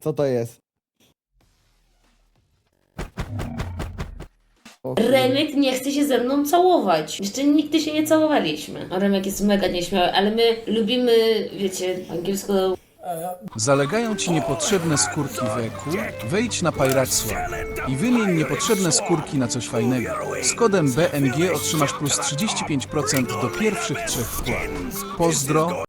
Co to jest? O kurde. Remek nie chce się ze mną całować. Jeszcze nigdy się nie całowaliśmy. A Remek jest mega nieśmiały, ale my lubimy, wiecie, angielsko Zalegają ci niepotrzebne skórki weku? Wejdź na Piratswap i wymień niepotrzebne skórki na coś fajnego. Z kodem BNG otrzymasz plus 35% do pierwszych trzech wpłat. Pozdro!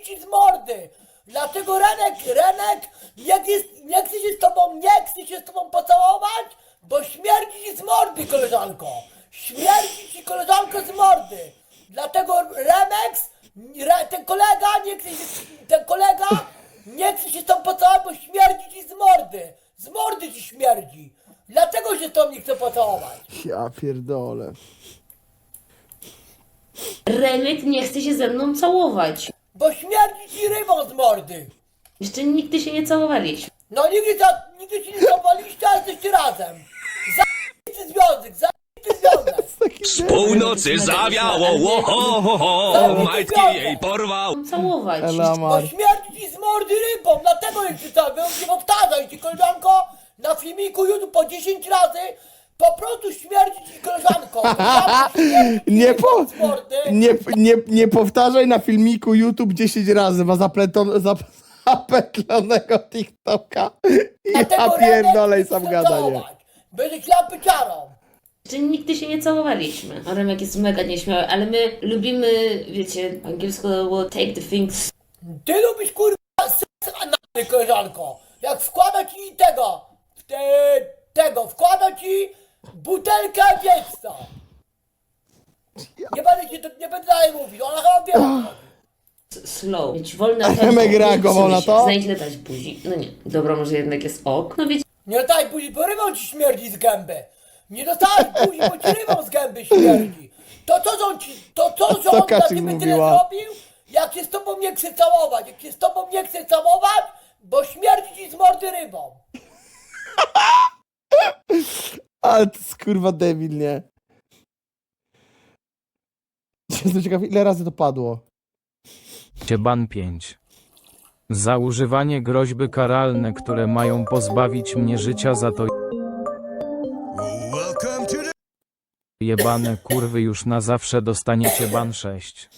Śmierdzi ci z mordy! Dlatego Renek, Renek nie chce, nie chce się z tobą, nie chce się z tobą pocałować, bo śmierdzi ci z mordy, koleżanko! Śmierdzi ci koleżanko z mordy! Dlatego Remex, re, ten kolega nie chce się, ten kolega nie chce się z tobą pocałować, bo śmierdzi ci z mordy! Z mordy ci śmierdzi! Dlatego się z tobą nie chce pocałować! Ja pierdolę. Remek nie chce się ze mną całować. Bo śmierdzi ci rybą z mordy! Jeszcze nigdy się nie całowaliśmy. No nigdy, za, nigdy się nie zapaliście, a jesteście razem! Zajebisty związek, zajebisty związek! Z północy zawiało, ło, ho, ho, ho, majtki jej porwał. Całować. Elamar. Bo śmierdzi ci z mordy rybą, dlatego je czytałem, nie powtarzaj ci koleżanko, na filmiku YouTube po 10 razy, po prostu śmierdzi ci ci Nie, po, nie, nie, nie powtarzaj na filmiku YouTube 10 razy, ma zapleton, zap, zapetlonego TikToka. Ja Remek sam gadanie. całować. Będzie klapy ciarą. Jeszcze nigdy się nie całowaliśmy. A Remek jest mega nieśmiały, ale my lubimy, wiecie, angielsko take the things Ty lubisz kurwa seks analny, koleżanko. Jak wkłada ci tego, te, tego, wkłada ci butelkę wiecka. Nie będę ci to, nie będę dalej mówił, ona chyba wie. o co chodzi. slow. Mieć wolne Remek tempo, reagował nie na to? Znajdź ile dać buzi. No nie, dobra, może jednak jest ok. No wiecie, Nie daj buzi, bo rybą ci śmierdzi z gęby. Nie dostałeś buzi, bo ci rybą z gęby śmierdzi. To co on ci, to co, że Co on dla Kaczyk ciebie tyle mówiła? zrobił? Jak się z tobą nie chce całować, jak się z tobą nie chce całować, bo śmierdzi ci z mordy rybą. Ale to jest kurwa debil, nie? Jestem ciekaw, ile razy to padło. Ban 5. Za używanie groźby karalne, które mają pozbawić mnie życia za to jebane kurwy już na zawsze dostaniecie ban 6.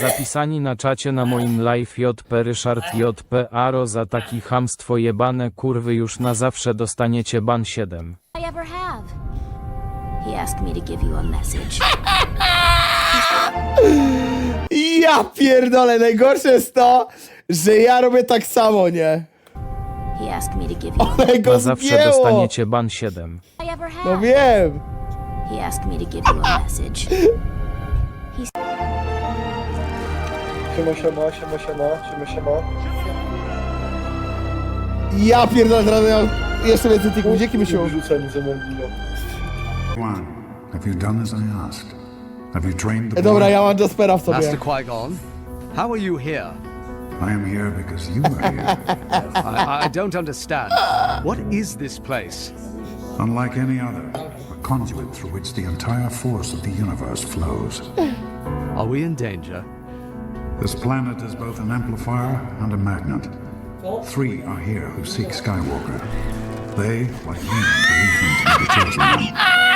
Zapisani na czacie na moim live JP Ryszard JP Aro za taki chamstwo jebane kurwy już na zawsze dostaniecie ban 7. asked me to give you a message. Ja pierdolę, najgorsze jest to, że ja robię tak samo, nie? He asked me to give you. Ale go Na zawsze dostaniecie ban 7. I ever have. No wiem. He asked me to give you a message. Siema, siema, siema, siema, siema, siema. Ja pierdolę, teraz miał jeszcze więcej tych budzieki mi się... Wyrzuceni ze mną giną. One, have you done as I asked? Have you trained the Dobra, boy? ja mam Jaspera w sobie. Master Qui-Gon, how are you here? I am here because you are here. I, I don't understand. What is this place? Unlike any other, a conduit through which the entire force of the universe flows. Are we in danger? This planet is both an amplifier and a magnet. Three are here who seek Skywalker. They, like me, believe him to be the chosen one.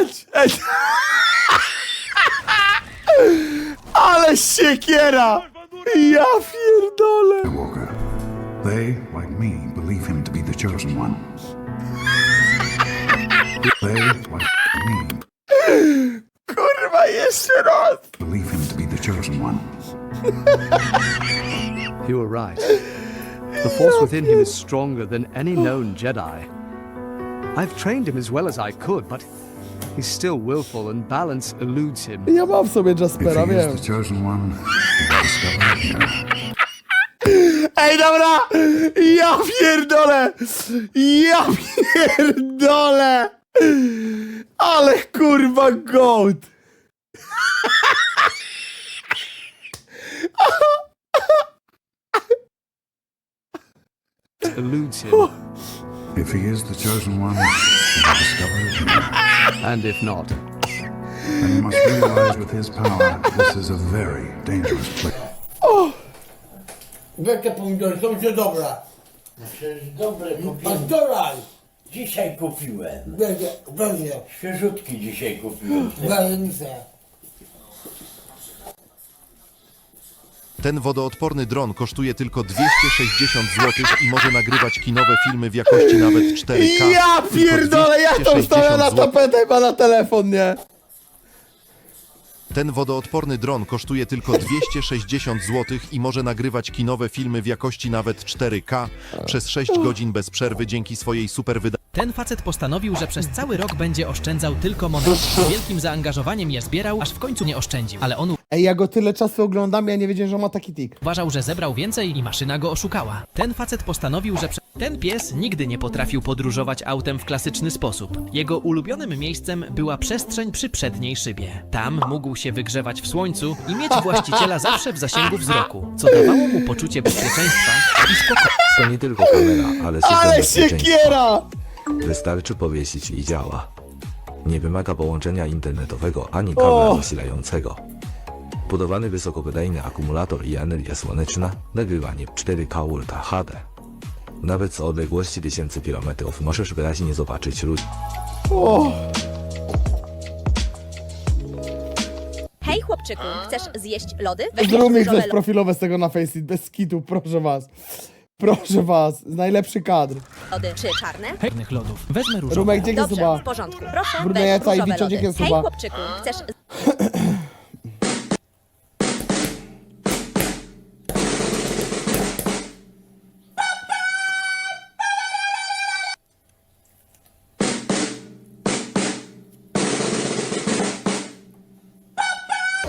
kurwa mać! Ej. Ale siekiera! Ja pierdolę! Skywalker. They, like me, believe him to be the chosen one. They, like me, Kurwa, jeszcze raz! believe him to be the chosen one. You are right. The Force within him is stronger than any known Jedi. I've trained him as well as I could, but he's still willful and balance eludes him. Ja mam w sobie Jaspera, If he wiem. the chosen one, he'll discover. Ej, dobra! Ja pierdolę! Ja pierdolę! Ale kurwa gołd! Eludes him. Oh. If he is the chosen one, he will discover it, And if not, and he must realize with his power this is a very dangerous place. Weź te pomidory, są się dobre. Dobre Pastoraj! Dzisiaj kupiłem. Będzie, będzie. Świeżutki dzisiaj kupiłem. Wajemnica. Ten wodoodporny dron kosztuje tylko 260 zł i może nagrywać kinowe filmy w jakości nawet 4K. Ja pierdolę, ja to 260 wstawiam na tapetę chyba na telefon, nie? Ten wodoodporny dron kosztuje tylko 260 zł i może nagrywać kinowe filmy w jakości nawet 4K przez 6 godzin bez przerwy dzięki swojej super Ten facet postanowił, że przez cały rok będzie oszczędzał tylko monety. Z wielkim zaangażowaniem je zbierał, aż w końcu nie oszczędził. Ale on Ej, ja go tyle czasu oglądam, ja nie wiedziałem, że on ma taki tik. uważał, że zebrał więcej i maszyna go oszukała. Ten facet postanowił, że prze... ten pies nigdy nie potrafił podróżować autem w klasyczny sposób. Jego ulubionym miejscem była przestrzeń przy przedniej szybie. Tam mógł się wygrzewać w słońcu i mieć właściciela zawsze w zasięgu wzroku, co dawało mu poczucie bezpieczeństwa i spokoju. To nie tylko kamera, ale Ale siekiera! Wystarczy powiesić i działa. Nie wymaga połączenia internetowego ani kabla zasilającego. Budowany wysokowydajny akumulator i energia słoneczna, nagrywanie 4K Ultra HD. Nawet z odległości tysięcy kilometrów możesz wyraźnie zobaczyć ludzi. O, Hej chłopczyku, chcesz zjeść lody? zrób mi coś profilowe z tego na Faceit, bez skitu, proszę was. Proszę was, najlepszy kadr. lody czy czarne? Pewnych lodów. Wezmę różowe. Rumek, dzięki Dobrze, suba. w porządku. Proszę, Brudne weź jajca i różowe Wiccio, lody. dzięki Hej suba. chłopczyku, chcesz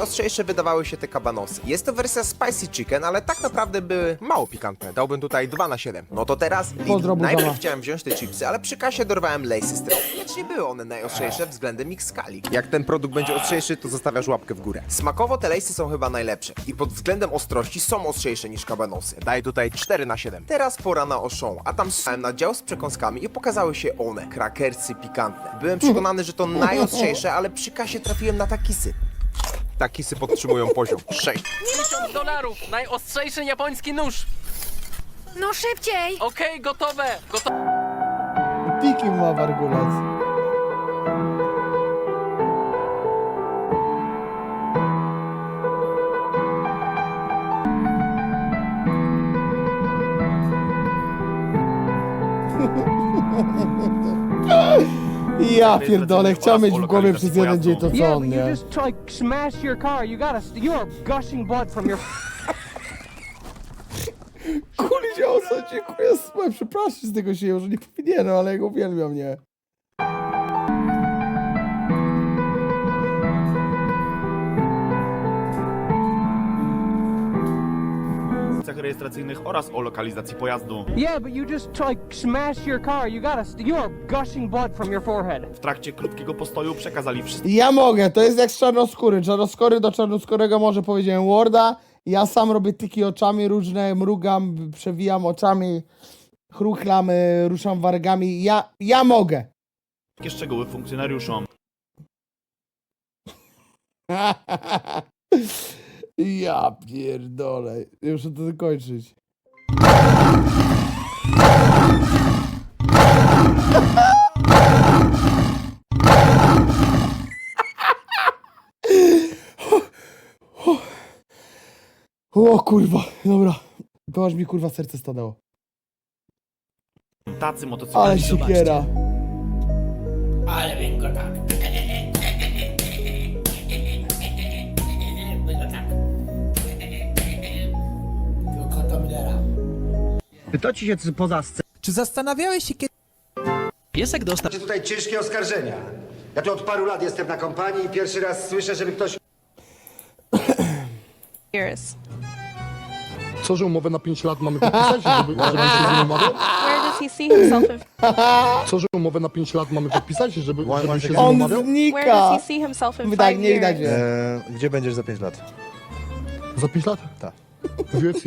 Ostrzejsze wydawały się te kabanosy. Jest to wersja Spicy Chicken, ale tak naprawdę były mało pikantne. Dałbym tutaj 2 na 7. No to teraz Lidl. Pozdro. Najpierw chciałem wziąć te chipsy, ale przy kasie dorwałem Lace'y z. Lecz nie były one najostrzejsze względem ich skali. Jak ten produkt będzie ostrzejszy, to zostawiasz łapkę w górę. Smakowo te Lace'y są chyba najlepsze. I pod względem ostrości są ostrzejsze niż kabanosy. Daję tutaj 4 na 7. Teraz pora na Auchan, a tam stałem na dział z przekąskami i pokazały się one. Krakersy pikantne. Byłem przekonany, że to najostrzejsze, ale przy kasie trafiłem na takisy. Takisy podtrzymują poziom 6. 1000 dolarów! Najostrzejszy japoński nóż! No szybciej! Okej, gotowe! Gotowe! Tiki ma wargulec. Ja pierdolę, chciałem mieć w głowie przez jeden dzień to co on, nie? like smash your car. You gotta. You are gushing blood from your. Kulizioso, dziękuję, słuchaj, przepraszam z tego się, że nie powinienem, ale ja go uwielbiam, nie? Cech rejestracyjnych oraz o lokalizacji pojazdu. Yeah, but you just like smash your car. You gotta. You are gushing blood from your forehead. W trakcie krótkiego postoju przekazali wszystko Ja mogę, to jest jak z czarnoskóry. Czarnoskóry do czarnoskórego może powiedziałem Worda. Ja sam robię tyki oczami różne, mrugam, przewijam oczami, chruchlam, y, ruszam wargami. Ja, ja mogę. szczegóły funkcjonariuszom. ja pierdolę. Ja Muszę to zakończyć. O kurwa, dobra. To aż mi kurwa serce stanęło. Tacy Ale motocykliści. siekiera. Ale wiem Pytacie się, czy poza Czy zastanawiałeś się kiedy. Piesek dostał. tutaj ciężkie oskarżenia. Ja tu od paru lat jestem na kompanii i pierwszy raz słyszę, żeby ktoś... Co, że umowę na 5 lat mamy podpisać, żeby, żeby się z nim umawiał? Co, że umowę na 5 lat mamy podpisać, żeby, żeby się z nim On umawiał? znika. Tak, nie widać mnie. gdzie będziesz za 5 lat? Za 5 lat? Tak. W UFC.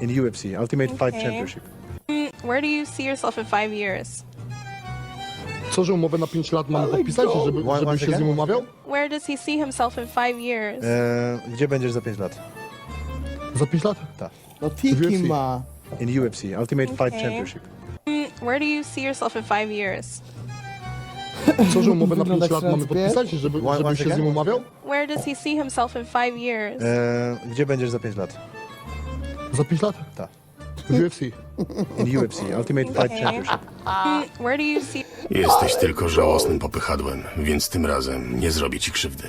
In UFC, Ultimate Fight Championship. Where do you see yourself in five years? Co, że umowę na 5 lat mamy podpisać, żeby, żebym się z nim umawiał? Where does he see himself in five years? gdzie będziesz za 5 lat? Za 5 lat? Tak. No tiki UFC. ma. In UFC, Ultimate Fight Okay. Championship. Mm, Where do you see yourself in five years? Co, że umowę na Wygląda 5 lat mamy podpisać, żeby, żebym się z nim umawiał? Where does he see himself in five years? gdzie będziesz za 5 lat? Za 5 lat? Tak. W UFC. In UFC, Ultimate Fight. Championship. Where do you see Jesteś tylko żałosnym popychadłem, więc tym razem nie zrobię ci krzywdy.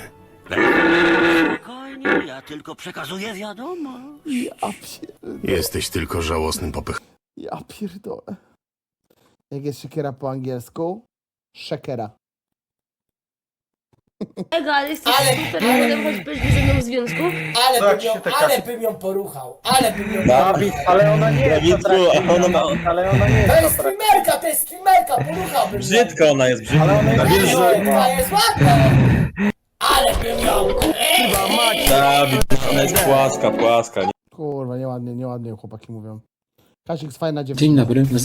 Spokojnie, ja tylko przekazuję wiadomość. Ja pierdolę. Jesteś tylko żałosnym popychadłem. Ja pierdolę. Jak jest siekiera po angielsku? Shakera. Ego, ale jesteś Ale- super, potem choć byś ze mną w związku. Ale jak bym się ją, te ale kasy- bym ją poruchał, ale bym ją Dawid, ale ona nie jest ona ma... ale ona nie To jest streamerka, to jest streamerka, poruchałbym ją. Brzydka ona jest, brzydka. Ale ona Nie, jest ta jest ładna. Ale bym ją... Dawid, ona jest płaska, płaska. Kurwa, nieładnie, nieładnie chłopaki mówią. Kasik jest fajna dziewczyna. Dzień dobry, nazywam